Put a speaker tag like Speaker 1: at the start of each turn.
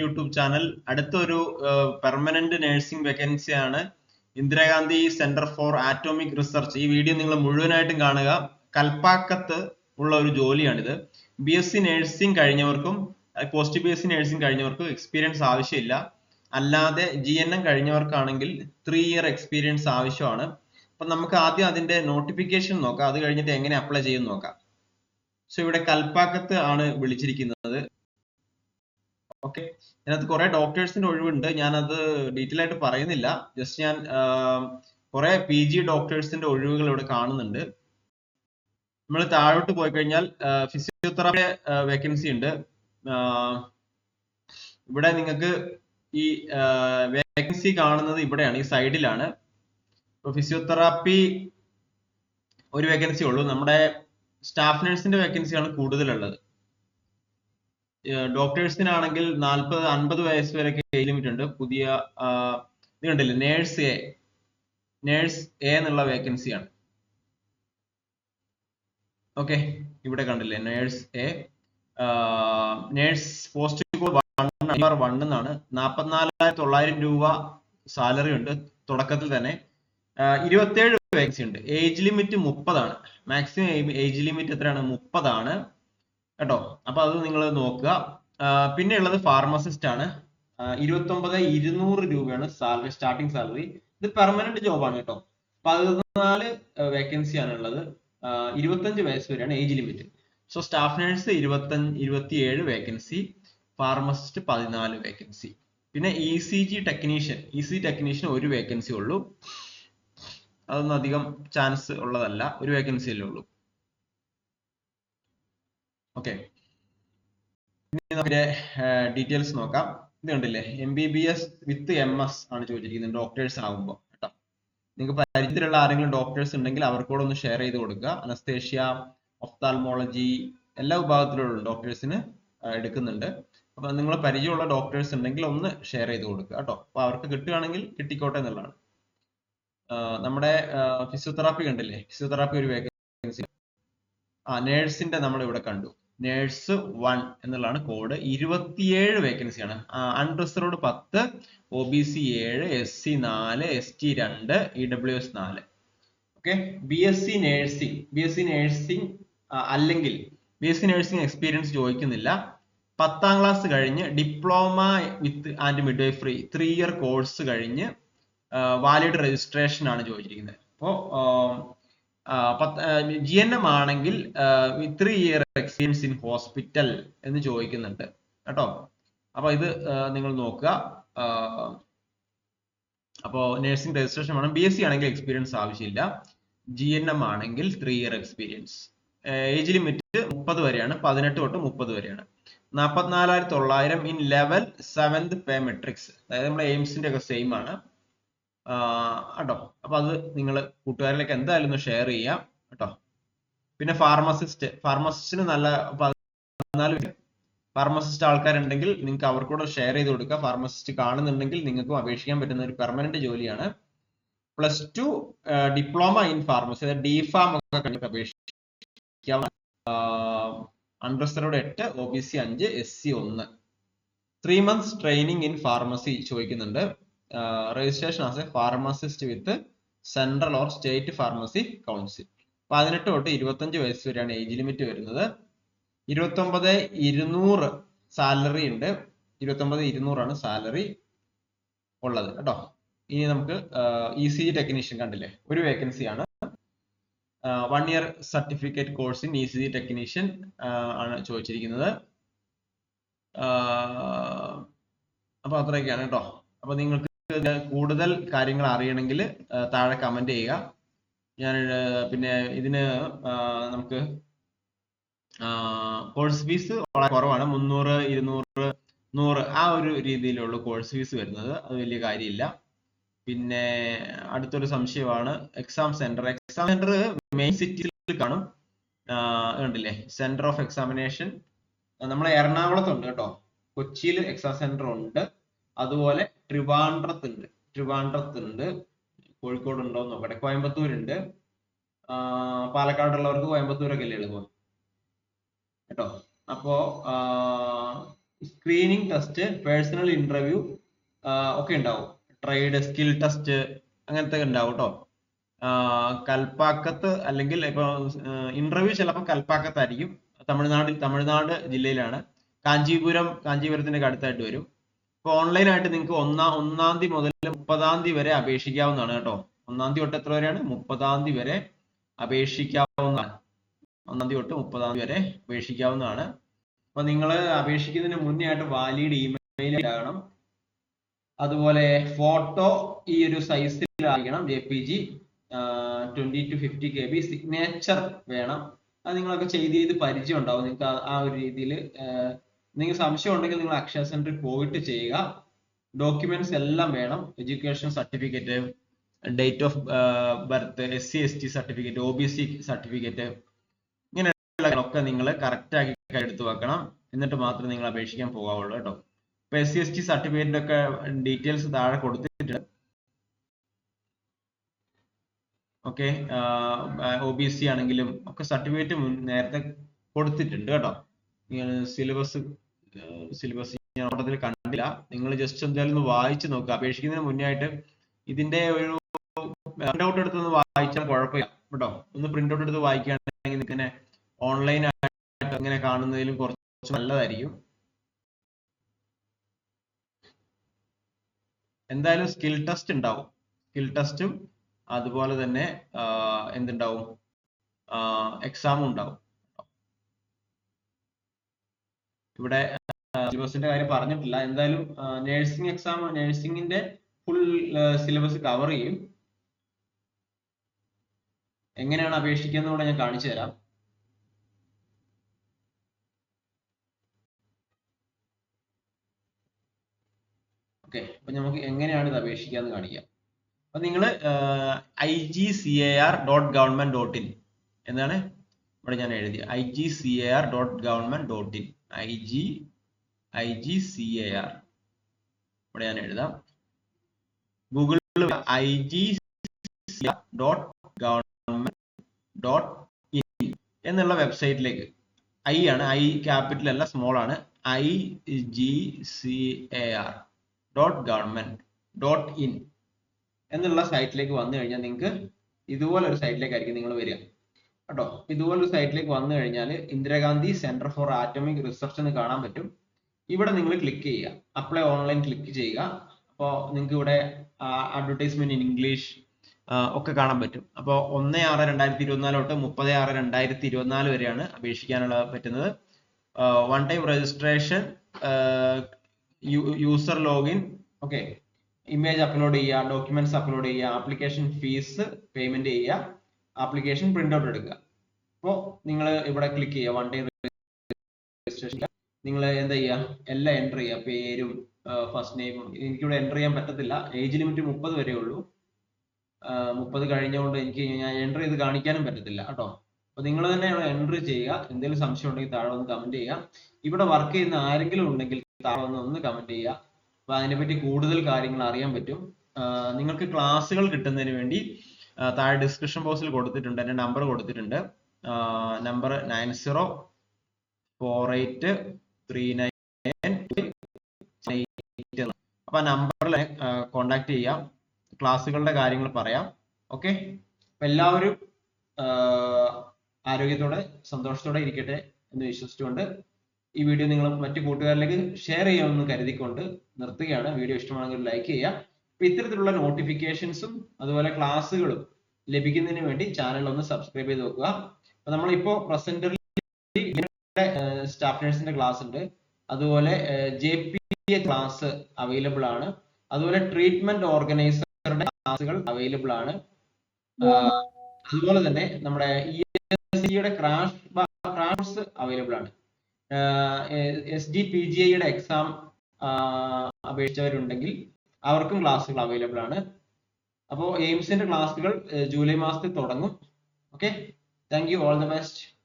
Speaker 1: YouTube channel അടുത്തൊരു permanent nursing vacancy ആണ്. Indira Gandhi centre for atomic research ഈ video നിങ്ങൾ മുഴുവനായിട്ടും കാണുക. കൽപ്പാക്കത്ത് ഉള്ള ഒരു ജോലിയാണിത്. B S C nursing കഴിഞ്ഞവർക്കും post B S C nursing കഴിഞ്ഞവർക്കും experience ആവശ്യമില്ല. അല്ലാതെ ജി എൻ എം കഴിഞ്ഞവർക്കാണെങ്കിൽ ത്രീ ഇയർ എക്സ്പീരിയൻസ് ആവശ്യമാണ്. അപ്പൊ നമുക്ക് ആദ്യം അതിന്റെ നോട്ടിഫിക്കേഷൻ നോക്കാം. അത് കഴിഞ്ഞിട്ട് എങ്ങനെ അപ്ലൈ ചെയ്യും നോക്കാം. സോ ഇവിടെ കൽപ്പാക്കത്ത് ആണ് വിളിച്ചിരിക്കുന്നത്. ഓക്കെ ഇതിനകത്ത് കുറെ ഡോക്ടേഴ്സിന്റെ ഒഴിവുണ്ട്. ഞാൻ അത് ഡീറ്റെയിൽ ആയിട്ട് പറയുന്നില്ല. ജസ്റ്റ് ഞാൻ കുറെ പി ജി ഡോക്ടേഴ്സിന്റെ ഒഴിവുകൾ ഇവിടെ കാണുന്നുണ്ട്. നമ്മൾ താഴോട്ട് പോയി കഴിഞ്ഞാൽ ഫിസിയോതെറാപ്പി വേക്കൻസി ഉണ്ട്. ഇവിടെ നിങ്ങൾക്ക് ഈ വേക്കൻസി കാണുന്നത് ഇവിടെയാണ് ഈ സൈഡിലാണ് ഇപ്പൊ ഫിസിയോതെറാപ്പി ഒരു വേക്കൻസി ഉള്ളൂ. നമ്മുടെ സ്റ്റാഫ് നഴ്സിന്റെ വേക്കൻസിയാണ് കൂടുതലുള്ളത്. ഡോക്ടേഴ്സിനാണെങ്കിൽ നാൽപ്പത് അൻപത് വയസ്സ് വരെ ലിമിറ്റ് ഉണ്ട്. പുതിയ ഇത് കണ്ടില്ലേ? നേഴ്സ് എ നേഴ്സ് എ എന്നുള്ള വേക്കൻസിയാണ് ഓക്കെ ഇവിടെ കണ്ടില്ലേ? Nurse A nurse post code one എന്നാണ്. നാൽപ്പത്തിനാലായിരത്തി തൊള്ളായിരം രൂപ സാലറി ഉണ്ട്. തുടക്കത്തിൽ തന്നെ. ഇരുപത്തേഴ് വേക്കൻസി ഉണ്ട്. ഏജ് ലിമിറ്റ് മുപ്പതാണ്. മാക്സിമം ഏജ് ലിമിറ്റ് എത്രയാണ്? മുപ്പതാണ്. കേട്ടോ? അപ്പൊ അത് നിങ്ങൾ നോക്കുക. പിന്നെ ഉള്ളത് ഫാർമസിസ്റ്റ് ആണ്. ഇരുപത്തി ഒമ്പത് ഇരുന്നൂറ് രൂപയാണ് സാലറി സ്റ്റാർട്ടിംഗ് സാലറി ഇത് പെർമനന്റ് ജോബാണ് കേട്ടോ. പതിനാല് വേക്കൻസി ആണ് ഉള്ളത്. ഇരുപത്തഞ്ച് വയസ്സ് വരെയാണ് age limit so staff nurse ഇരുപത്തഞ്ച് ഇരുപത്തിയേഴ് വേക്കൻസി ഫാർമസിസ്റ്റ് പതിനാല് വേക്കൻസി പിന്നെ E C G technician E C technician ഒരു വേക്കൻസി ഉള്ളൂ. അതൊന്നും അധികം ചാൻസ് ഉള്ളതല്ല. ഒരു വേക്കൻസി അല്ലേ ഉള്ളൂ. ഓക്കെ ഇനി ഡീറ്റെയിൽസ് നോക്കാം. ഇത് കണ്ടില്ലേ? M B B S with M S ആണ് ചോദിച്ചിരിക്കുന്നത്. ഡോക്ടേഴ്സ് ആകുമ്പോൾ കേട്ടോ. നിങ്ങൾക്ക് പരിചയത്തിലുള്ള ആരെങ്കിലും ഡോക്ടേഴ്സ് ഉണ്ടെങ്കിൽ അവർക്കൂടെ ഒന്ന് ഷെയർ ചെയ്ത് കൊടുക്കുക. അനസ്തേഷ്യ ഒഫ്താൽമോളജി എല്ലാ വിഭാഗത്തിലുള്ള ഡോക്ടേഴ്സിന് എടുക്കുന്നുണ്ട്. അപ്പൊ നിങ്ങൾ പരിചയമുള്ള ഡോക്ടേഴ്സ് ഉണ്ടെങ്കിൽ ഒന്ന് ഷെയർ ചെയ്ത് കൊടുക്കുക കേട്ടോ. അപ്പൊ അവർക്ക് കിട്ടുകയാണെങ്കിൽ കിട്ടിക്കോട്ടെ എന്നുള്ളതാണ്. നമ്മുടെ ഫിസിയോതെറാപ്പി കണ്ടില്ലേ? ഫിസിയോതെറാപ്പി ഒരു വേക്കൻസി ആ നേഴ്സിന്റെ നമ്മൾ ഇവിടെ കണ്ടു. നേഴ്സ് വൺ എന്നുള്ളതാണ് കോഡ് ഇരുപത്തിയേഴ് വേക്കൻസിയാണ് അൺറിസർവ്ഡ് പത്ത് ഒ ബി സി ഏഴ് എസ് സി നാല് എസ് ടി രണ്ട് ഇ ഡബ്ല്യു എസ് നാല്. Okay B S C nursing B S C nursing അല്ലെങ്കിൽ B S C nursing experience ചോദിക്കുന്നില്ല. പത്താം ക്ലാസ് കഴിഞ്ഞ് diploma with and midwifery three year course കഴിഞ്ഞ് valid registration ആണ് ചോദിച്ചിരിക്കുന്നത്. അപ്പോൾ ജി എൻ എം ആണെങ്കിൽ three year experience in hospital എന്ന് ചോദിക്കുന്നുണ്ട്. കേട്ടോ? അപ്പൊ ഇത് നിങ്ങൾ നോക്കുക. അപ്പോൾ നഴ്സിംഗ് രജിസ്ട്രേഷൻ വേണം. ബി എസ് സി ആണെങ്കിൽ എക്സ്പീരിയൻസ് ആവശ്യമില്ല. ജി എൻ എം ആണെങ്കിൽ three year experience age limit മുപ്പത് വരെയാണ്. പതിനെട്ട് തൊട്ട് മുപ്പത് വരെയാണ്. നാൽപ്പത്തിനാലായിരത്തി തൊള്ളായിരം in level seventh pay matrix അതായത് നമ്മുടെ എയിംസിന്റെ ഒക്കെ സെയിം ആണ്. കേട്ടോ? അപ്പൊ അത് നിങ്ങൾ കൂട്ടുകാരിലേക്ക് എന്തായാലും ഒന്ന് ഷെയർ ചെയ്യാം കേട്ടോ. പിന്നെ ഫാർമസിസ്റ്റ് ഫാർമസിസ്റ്റിന് നല്ല ഫാർമസിസ്റ്റ് ആൾക്കാരുണ്ടെങ്കിൽ നിങ്ങൾക്ക് അവർക്കൂടെ ഷെയർ ചെയ്ത് കൊടുക്കുക ഫാർമസിസ്റ്റ് കാണുന്നുണ്ടെങ്കിൽ നിങ്ങൾക്കും അപേക്ഷിക്കാൻ പറ്റുന്ന ഒരു പെർമനന്റ് ജോലിയാണ്. Plus two diploma in pharmacy D pharm ഒക്കെ കഴിഞ്ഞിട്ട് അപേക്ഷിക്കാം. അണ്ടർസ്റ്ററോട് എട്ട് ഒ ബി സി അഞ്ച് എസ് സി ഒന്ന്. Three months training in pharmacy ചോദിക്കുന്നുണ്ട്. Registration as a pharmacist with central or state pharmacy council പതിനെട്ട് തൊട്ട് ഇരുപത്തഞ്ച് വയസ്സ് വരെയാണ് ഏജ് ലിമിറ്റ് വരുന്നത്. ഇരുപത്തൊമ്പത് ഇരുന്നൂറ് സാലറി ഉണ്ട്. ഇരുപത്തൊമ്പത് ഇരുന്നൂറാണ് സാലറി ഉള്ളത് കേട്ടോ. ഇനി നമുക്ക് ഇ സി ടെക്നീഷ്യൻ കണ്ടില്ലേ? ഒരു വേക്കൻസി ആണ്. One year certificate course in E C technician ആണ് ചോദിച്ചിരിക്കുന്നത്. അപ്പൊ അത്രയൊക്കെയാണ് കേട്ടോ. അപ്പൊ നിങ്ങൾക്ക് കൂടുതൽ കാര്യങ്ങൾ അറിയണമെങ്കിൽ താഴെ കമന്റ് ചെയ്യുക. ഞാൻ പിന്നെ ഇതിന് നമുക്ക് കോഴ്സ് ഫീസ് വളരെ കുറവാണ്. മുന്നൂറ് ഇരുന്നൂറ് നൂറ് ആ ഒരു രീതിയിലുള്ള കോഴ്സ് ഫീസ് വരുന്നത്. അത് വലിയ കാര്യമില്ല. പിന്നെ അടുത്തൊരു സംശയമാണ്. Exam centre exam centre main സിറ്റിയിൽ കാണും. ഉണ്ടല്ലേ സെന്റർ ഓഫ് എക്സാമിനേഷൻ നമ്മളെ എറണാകുളത്തുണ്ട് കേട്ടോ. കൊച്ചിയിൽ എക്സാം സെന്റർ ഉണ്ട്. അതുപോലെ ട്രിവാൻഡ്രത്തുണ്ട്. ട്രിവാൻഡ്രത്തുണ്ട്. കോഴിക്കോട് ഉണ്ടോ നോക്കട്ടെ കോയമ്പത്തൂരുണ്ട് പാലക്കാടുള്ളവർക്ക് കോയമ്പത്തൂരൊക്കെ അല്ലേ എളുപ്പം? കേട്ടോ? അപ്പോ സ്ക്രീനിങ് ടെസ്റ്റ് പേഴ്സണൽ ഇന്റർവ്യൂ ഒക്കെ ഉണ്ടാവും. ട്രേഡ് സ്കിൽ ടെസ്റ്റ് അങ്ങനത്തെ ഉണ്ടാവും കേട്ടോ. കൽപ്പാക്കത്ത് അല്ലെങ്കിൽ ഇപ്പൊ ഇന്റർവ്യൂ ചിലപ്പോൾ കൽപ്പാക്കത്തായിരിക്കും. തമിഴ്നാട് തമിഴ്നാട് ജില്ലയിലാണ്. കാഞ്ചീപുരം കാഞ്ചീപുരത്തിന്റെ അടുത്തായിട്ട് വരും. ഇപ്പൊ ഓൺലൈൻ ആയിട്ട് നിങ്ങൾക്ക് ഒന്നാം ഒന്നാം തീയതി മുതൽ മുപ്പതാം തീയതി വരെ അപേക്ഷിക്കാവുന്നതാണ് കേട്ടോ. ഒന്നാം തീയതി തൊട്ട് എത്ര വരെയാണ്? മുപ്പതാം തീയതി വരെ അപേക്ഷിക്കാവുന്നതാണ്. ഒന്നാം തീയതി തൊട്ട് മുപ്പതാം തീയതി വരെ അപേക്ഷിക്കാവുന്നതാണ്. അപ്പൊ നിങ്ങൾ അപേക്ഷിക്കുന്നതിന് മുന്നേ ആയിട്ട് വാലിഡ് ഇമെയിൽ ആകണം അതുപോലെ ഫോട്ടോ ഈ ഒരു സൈസിലായിരിക്കണം J P G twenty to fifty K B signature വേണം. അത് നിങ്ങളൊക്കെ ചെയ്ത് ചെയ്ത് പരിചയം ഉണ്ടാവും. നിങ്ങൾക്ക് ആ ഒരു രീതിയിൽ നിങ്ങൾക്ക് സംശയം ഉണ്ടെങ്കിൽ നിങ്ങൾ അക്ഷയ സെന്ററിൽ പോയിട്ട് ചെയ്യുക. ഡോക്യുമെന്റ്സ് എല്ലാം വേണം. Education certificate date of birth S C S T certificate O B C certificate ഇങ്ങനെയുള്ളതൊക്കെ നിങ്ങൾ കറക്റ്റ് ആക്കി എടുത്തു വെക്കണം. എന്നിട്ട് മാത്രമേ നിങ്ങൾ അപേക്ഷിക്കാൻ പോകാവുള്ളൂ കേട്ടോ. ഇപ്പൊ എസ് സി എസ് ടി സർട്ടിഫിക്കറ്റിന്റെ ഒക്കെ ഡീറ്റെയിൽസ് താഴെ കൊടുത്തിട്ടുണ്ട്. ഓക്കെ ഒ ബി സി ആണെങ്കിലും ഒക്കെ സർട്ടിഫിക്കറ്റ് നേരത്തെ കൊടുത്തിട്ടുണ്ട് കേട്ടോ. സിലബസ് സിലബസ് ഞാൻ ഓട്ടത്തിൽ കണ്ടില്ല. നിങ്ങൾ ജസ്റ്റ് എന്തായാലും ഒന്ന് വായിച്ചു നോക്കുക അപേക്ഷിക്കുന്നതിന് മുന്നേ ആയിട്ട് ഇതിന്റെ ഒരു പ്രിന്റ് ഔട്ട് എടുത്തൊന്ന് വായിച്ചാൽ കുഴപ്പമില്ല കേട്ടോ. ഒന്ന് പ്രിന്റ് ഔട്ട് എടുത്ത് വായിക്കുകയാണെങ്കിൽ ഇങ്ങനെ ഓൺലൈൻ ആയിട്ട് ഇങ്ങനെ കാണുന്നതിലും കുറച്ച് നല്ലതായിരിക്കും. എന്തായാലും സ്കിൽ ടെസ്റ്റ് ഉണ്ടാവും. സ്കിൽ ടെസ്റ്റും അതുപോലെ തന്നെ എന്തുണ്ടാവും? എക്സാമും ഉണ്ടാവും. ഇവിടെ സിലബസിന്റെ കാര്യം പറഞ്ഞിട്ടില്ല. എന്തായാലും നഴ്സിംഗ് എക്സാം നഴ്സിംഗിന്റെ ഫുൾ സിലബസ് കവർ ചെയ്യും. എങ്ങനെയാണ് അപേക്ഷിക്കുന്നത് കൂടെ ഞാൻ കാണിച്ചു തരാം. ഓക്കെ അപ്പൊ നമുക്ക് എങ്ങനെയാണ് ഇത് അപേക്ഷിക്കാന്ന് കാണിക്കാം. അപ്പൊ നിങ്ങൾ I G C A R dot government dot in എന്നാണ് ഇവിടെ ഞാൻ എഴുതി I G C A R dot government dot in I G I G C A R ഇവിടെ ഞാൻ എഴുതാം. ഗൂഗിളിൽ I G dot government dot in എന്നുള്ള വെബ്സൈറ്റിലേക്ക്. ഐ ആണ് ഐ ക്യാപിറ്റൽ അല്ല സ്മോൾ ആണ്. I G C A R dot government dot in എന്നുള്ള സൈറ്റിലേക്ക് വന്നു കഴിഞ്ഞാൽ നിങ്ങൾക്ക് ഇതുപോലെ ഒരു സൈറ്റിലേക്കായിരിക്കും നിങ്ങൾ വരിക. കേട്ടോ. ഇതുപോലൊരു സൈറ്റിലേക്ക് വന്നു കഴിഞ്ഞാൽ Indira Gandhi Centre for Atomic Research എന്ന് കാണാൻ പറ്റും. ഇവിടെ നിങ്ങൾ ക്ലിക്ക് ചെയ്യുക. അപ്ലൈ ഓൺലൈൻ ക്ലിക്ക് ചെയ്യുക. അപ്പോൾ നിങ്ങൾക്ക് ഇവിടെ അഡ്വർടൈസ്മെന്റ് ഇൻ ഇംഗ്ലീഷ് ഒക്കെ കാണാൻ പറ്റും. അപ്പോൾ ഒന്ന് ആറ് രണ്ടായിരത്തി ഇരുപത്തിനാല് തൊട്ട് മുപ്പത് ആറ് രണ്ടായിരത്തി ഇരുപത്തിനാല് വരെയാണ് അപേക്ഷിക്കാനുള്ള പറ്റുന്നത്. One time registration user login okay image upload ചെയ്യുക ഡോക്യുമെന്റ്സ് അപ്ലോഡ് ചെയ്യുക ആപ്ലിക്കേഷൻ ഫീസ് പേയ്മെന്റ് ചെയ്യുക. ആപ്ലിക്കേഷൻ പ്രിന്റ് ഔട്ട് എടുക്കുക. അപ്പോൾ നിങ്ങൾ ഇവിടെ ക്ലിക്ക് ചെയ്യുക. വൺ ഡേ രജിസ്ട്രേഷൻ നിങ്ങൾ എന്താ ചെയ്യുക? എല്ലാം എന്റർ ചെയ്യുക. പേരും ഫസ്റ്റ് നെയിമും എനിക്കിവിടെ എന്റർ ചെയ്യാൻ പറ്റത്തില്ല. ഏജ് ലിമിറ്റ് മുപ്പത് വരെ ഉള്ളൂ. മുപ്പത് കഴിഞ്ഞുകൊണ്ട് എനിക്ക് ഞാൻ എന്റർ ചെയ്ത് കാണിക്കാനും പറ്റത്തില്ല. കേട്ടോ? അപ്പോൾ നിങ്ങൾ തന്നെ എന്റർ ചെയ്യുക. എന്തെങ്കിലും സംശയം ഉണ്ടെങ്കിൽ താഴെ ഒന്ന് കമന്റ് ചെയ്യുക. ഇവിടെ വർക്ക് ചെയ്യുന്ന ആരെങ്കിലും ഉണ്ടെങ്കിൽ താഴെ വന്ന് ഒന്ന് കമന്റ് ചെയ്യുക. അപ്പോൾ അതിനെപ്പറ്റി കൂടുതൽ കാര്യങ്ങൾ അറിയാൻ പറ്റും. നിങ്ങൾക്ക് ക്ലാസ്സുകൾ കിട്ടുന്നതിന് വേണ്ടി താഴെ ഡിസ്ക്രിപ്ഷൻ ബോക്സിൽ കൊടുത്തിട്ടുണ്ട്. എന്റെ നമ്പർ കൊടുത്തിട്ടുണ്ട്. Number nine zero four eight three nine അപ്പൊ നമ്പറിൽ കോണ്ടാക്ട് ചെയ്യാം. ക്ലാസ്സുകളുടെ കാര്യങ്ങൾ പറയാം. ഓക്കെ എല്ലാവരും ആരോഗ്യത്തോടെ സന്തോഷത്തോടെ ഇരിക്കട്ടെ എന്ന് വിശ്വസിച്ചുകൊണ്ട് ഈ വീഡിയോ നിങ്ങൾ മറ്റു കൂട്ടുകാരിലേക്ക് ഷെയർ ചെയ്യാമെന്ന് കരുതിക്കൊണ്ട് നിർത്തുകയാണ്. വീഡിയോ ഇഷ്ടമാണെങ്കിൽ ലൈക്ക് ചെയ്യുക. ഇത്തരത്തിലുള്ള നോട്ടിഫിക്കേഷൻസും അതുപോലെ ക്ലാസ്സുകളും ലഭിക്കുന്നതിന് വേണ്ടി ചാനൽ ഒന്ന് സബ്സ്ക്രൈബ് ചെയ്ത് നോക്കുക അപ്പൊ നമ്മളിപ്പോ പ്രസന്ററിൽ സ്റ്റാഫ് നഴ്സിന്റെ ക്ലാസ് ഉണ്ട്. അതുപോലെ ജെ പി ക്ലാസ് അവൈലബിൾ ആണ്. അതുപോലെ ട്രീറ്റ്മെന്റ് ഓർഗനൈസറുടെ ക്ലാസ്സുകൾ അവൈലബിൾ ആണ്. അതുപോലെ തന്നെ നമ്മുടെ ഇ എസ് സിയുടെ ക്രാഷ് ക്രാഷ് അവൈലബിൾ ആണ്. എസ് ഡി പി ജി ഐയുടെ എക്സാം അപേക്ഷിച്ചവരുണ്ടെങ്കിൽ അവർക്കും ക്ലാസ്സുകൾ അവൈലബിൾ ആണ്. അപ്പോൾ എയിംസിന്റെ ക്ലാസ്സുകൾ ജൂലൈ മാസത്തിൽ തുടങ്ങും. Okay thank you all the best